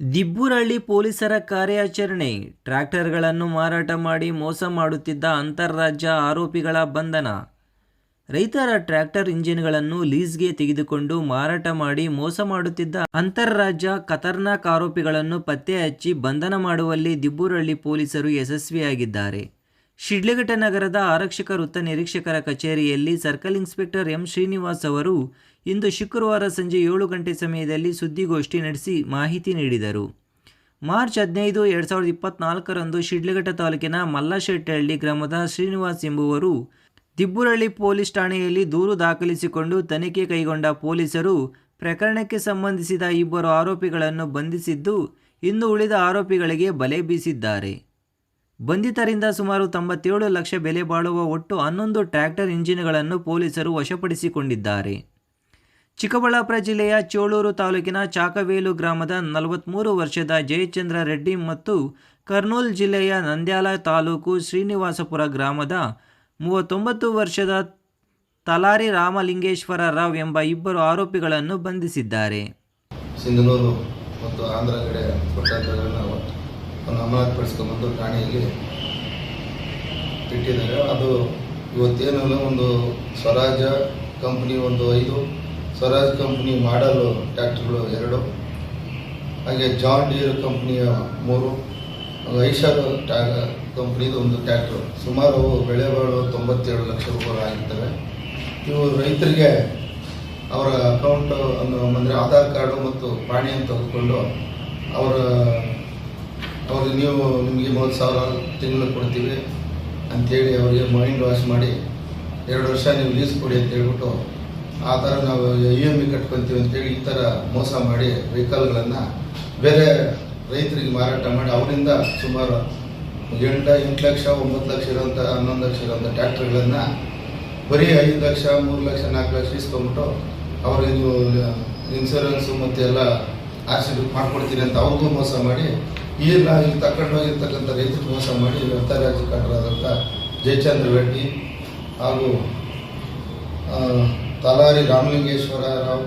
ದಿಬ್ಬುರಳ್ಳಿ ಪೊಲೀಸರ ಕಾರ್ಯಾಚರಣೆ. ಟ್ರ್ಯಾಕ್ಟರ್ಗಳನ್ನು ಮಾರಾಟ ಮಾಡಿ ಮೋಸ ಮಾಡುತ್ತಿದ್ದ ಅಂತಾರಾಜ್ಯ ಆರೋಪಿಗಳ ಬಂಧನ. ರೈತರ ಟ್ರ್ಯಾಕ್ಟರ್ ಇಂಜಿನ್ಗಳನ್ನು ಲೀಸ್ಗೆ ತೆಗೆದುಕೊಂಡು ಮಾರಾಟ ಮಾಡಿ ಮೋಸ ಮಾಡುತ್ತಿದ್ದ ಅಂತಾರಾಜ್ಯ ಖತರ್ನಾಕ್ ಆರೋಪಿಗಳನ್ನು ಪತ್ತೆ ಹಚ್ಚಿ ಬಂಧನ ಮಾಡುವಲ್ಲಿ ದಿಬ್ಬುರಳ್ಳಿ ಪೊಲೀಸರು ಯಶಸ್ವಿಯಾಗಿದ್ದಾರೆ. ಶಿಡ್ಲಘಟ್ಟ ನಗರದ ಆರಕ್ಷಕ ವೃತ್ತ ನಿರೀಕ್ಷಕರ ಕಚೇರಿಯಲ್ಲಿ ಸರ್ಕಲ್ ಇನ್ಸ್ಪೆಕ್ಟರ್ ಎಂ ಶ್ರೀನಿವಾಸ್ ಅವರು ಇಂದು ಶುಕ್ರವಾರ ಸಂಜೆ ಏಳು ಗಂಟೆ ಸಮಯದಲ್ಲಿ ಸುದ್ದಿಗೋಷ್ಠಿ ನಡೆಸಿ ಮಾಹಿತಿ ನೀಡಿದರು. ಮಾರ್ಚ್ ಹದಿನೈದು, ಎರಡು ಸಾವಿರದ ಇಪ್ಪತ್ನಾಲ್ಕರಂದು ಶಿಡ್ಲಘಟ್ಟ ತಾಲೂಕಿನ ಮಲ್ಲಶೆಟ್ಟಹಳ್ಳಿ ಗ್ರಾಮದ ಶ್ರೀನಿವಾಸ್ ಎಂಬುವರು ದಿಬ್ಬುರಳ್ಳಿ ಪೊಲೀಸ್ ಠಾಣೆಯಲ್ಲಿ ದೂರು ದಾಖಲಿಸಿಕೊಂಡು ತನಿಖೆ ಕೈಗೊಂಡ ಪೊಲೀಸರು ಪ್ರಕರಣಕ್ಕೆ ಸಂಬಂಧಿಸಿದ ಇಬ್ಬರು ಆರೋಪಿಗಳನ್ನು ಬಂಧಿಸಿದ್ದು ಇನ್ನು ಉಳಿದ ಆರೋಪಿಗಳಿಗೆ ಬಲೆ ಬೀಸಿದ್ದಾರೆ. ಬಂಧಿತರಿಂದ ಸುಮಾರು ತೊಂಬತ್ತೇಳು ಲಕ್ಷ ಬೆಲೆ ಬಾಳುವ ಒಟ್ಟು ಹನ್ನೊಂದು ಟ್ರ್ಯಾಕ್ಟರ್ ಇಂಜಿನ್ಗಳನ್ನು ಪೊಲೀಸರು ವಶಪಡಿಸಿಕೊಂಡಿದ್ದಾರೆ. ಚಿಕ್ಕಬಳ್ಳಾಪುರ ಜಿಲ್ಲೆಯ ಚೋಳೂರು ತಾಲೂಕಿನ ಚಾಕವೇಲು ಗ್ರಾಮದ ನಲವತ್ತ್ಮೂರು ವರ್ಷದ ಜಯಚಂದ್ರ ರೆಡ್ಡಿ ಮತ್ತು ಕರ್ನೂಲ್ ಜಿಲ್ಲೆಯ ನಂದ್ಯಾಲ ತಾಲೂಕು ಶ್ರೀನಿವಾಸಪುರ ಗ್ರಾಮದ ಮೂವತ್ತೊಂಬತ್ತು ವರ್ಷದ ತಲಾರಿ ರಾಮಲಿಂಗೇಶ್ವರ ರಾವ್ ಎಂಬ ಇಬ್ಬರು ಆರೋಪಿಗಳನ್ನು ಬಂಧಿಸಿದ್ದಾರೆ. ಸಿಂಧನೂರು ಮತ್ತು ಆಂಧ್ರ ಕಡೆ ಒಂದು ಅಮಾನತುಪಡಿಸ್ಕೊಂಬಂದು ಠಾಣೆಯಲ್ಲಿ ಇಟ್ಟಿದ್ದಾರೆ. ಅದು ಇವತ್ತೇನಲ್ಲ ಒಂದು ಸ್ವರಾಜ ಕಂಪ್ನಿ ಒಂದು ಐದು. ಸ್ವರಾಜ್ ಕಂಪ್ನಿ ಮಾಡಲು ಟ್ಯಾಕ್ಟ್ರುಗಳು ಎರಡು. ಹಾಗೆ ಜಾನ್ ಡೀರ್ ಕಂಪ್ನಿಯ ಮೂರು. ಐಷಾರು ಟ್ಯಾ ಕಂಪ್ನಿದು ಒಂದು ಟ್ಯಾಕ್ಟ್ರು ಸುಮಾರು ಬೆಳೆಗಳು ಬೆಳೆ ಬಾಳು ತೊಂಬತ್ತೇಳು ಲಕ್ಷ ರೂಪಾಯಿ ಆಗಿರ್ತವೆ. ಇವು ರೈತರಿಗೆ ಅವರ ಅಕೌಂಟ್ ಅಂದರೆ ಆಧಾರ್ ಕಾರ್ಡು ಮತ್ತು ಪಾಣಿಯನ್ನು ತೆಗೆದುಕೊಂಡು ಅವರ ಅವ್ರಿಗೆ ನೀವು ನಿಮಗೆ ಮೂವತ್ತು ಸಾವಿರ ತಿಂಗಳು ಕೊಡ್ತೀವಿ ಅಂಥೇಳಿ ಅವರಿಗೆ ಮೈಂಡ್ ವಾಶ್ ಮಾಡಿ ಎರಡು ವರ್ಷ ನೀವು ಲೀಸ್ ಕೊಡಿ ಅಂತ ಹೇಳ್ಬಿಟ್ಟು ಆ ಥರ ನಾವು ಇ ಎಂ ಐ ಕಟ್ಕೊತೀವಿ ಅಂತೇಳಿ ಈ ಥರ ಮೋಸ ಮಾಡಿ ವೆಹಿಕಲ್ಗಳನ್ನು ಬೇರೆ ರೈತರಿಗೆ ಮಾರಾಟ ಮಾಡಿ ಅವರಿಂದ ಸುಮಾರು ಎಂಟು ಎಂಟು ಲಕ್ಷ, ಒಂಬತ್ತು ಲಕ್ಷ ಇರೋಂಥ ಹನ್ನೊಂದು ಲಕ್ಷ ಇರೋಂಥ ಟ್ಯಾಕ್ಟ್ರಿಗಳನ್ನು ಬರೀ ಐದು ಲಕ್ಷ, ಮೂರು ಲಕ್ಷ, ನಾಲ್ಕು ಲಕ್ಷ ಇಸ್ಕೊಂಬಿಟ್ಟು ಅವ್ರಿಗೆ ಇನ್ಸೂರೆನ್ಸು ಮತ್ತು ಎಲ್ಲ ಆರ್ ಮಾಡ್ಕೊಡ್ತೀನಿ ಅಂತ ಅವ್ರಿಗೂ ಮೋಸ ಮಾಡಿ ನಾವು ಇಲ್ಲಿ ತಗೊಂಡು ಹೋಗಿರ್ತಕ್ಕಂಥ ರೈತರು ಮೋಸ ಮಾಡಿ ವ್ಯವಸಾಯ ರಾಜಕಾರಣರಾದಂಥ ಜಯಚಂದ್ರ ರೆಡ್ಡಿ ಹಾಗೂ ತಲಾರಿ ರಾಮಲಿಂಗೇಶ್ವರ ರಾವ್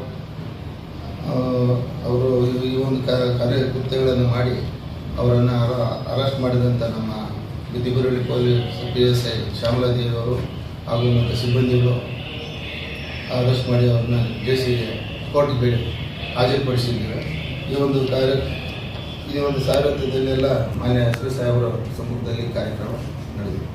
ಅವರು ಈ ಒಂದು ಕಾರ್ಯ ಕೃತ್ಯಗಳನ್ನು ಮಾಡಿ ಅವರನ್ನು ಅರೆಸ್ಟ್ ಮಾಡಿದಂಥ ನಮ್ಮ Dibburahalli police, P S I Shyamaladevi ಅವರು ಹಾಗೂ ಮತ್ತು ಸಿಬ್ಬಂದಿಗಳು ಅರೆಸ್ಟ್ ಮಾಡಿ ಅವ್ರನ್ನ ಜೇಸಿಗೆ ಕೋರ್ಟ್ಗೆ ಬೇಡಿ ಹಾಜರುಪಡಿಸಿದ್ದೇವೆ ಈ ಒಂದು ಕಾರ್ಯ ಈ ಒಂದು ಸಾರಥ್ಯದಲ್ಲೆಲ್ಲ ಮಾನ್ಯ ಪಿ ಸಾಹೇಬರ ಸಮ್ಮುಖದಲ್ಲಿ ಕಾರ್ಯಕ್ರಮ ನಡೆದಿದೆ.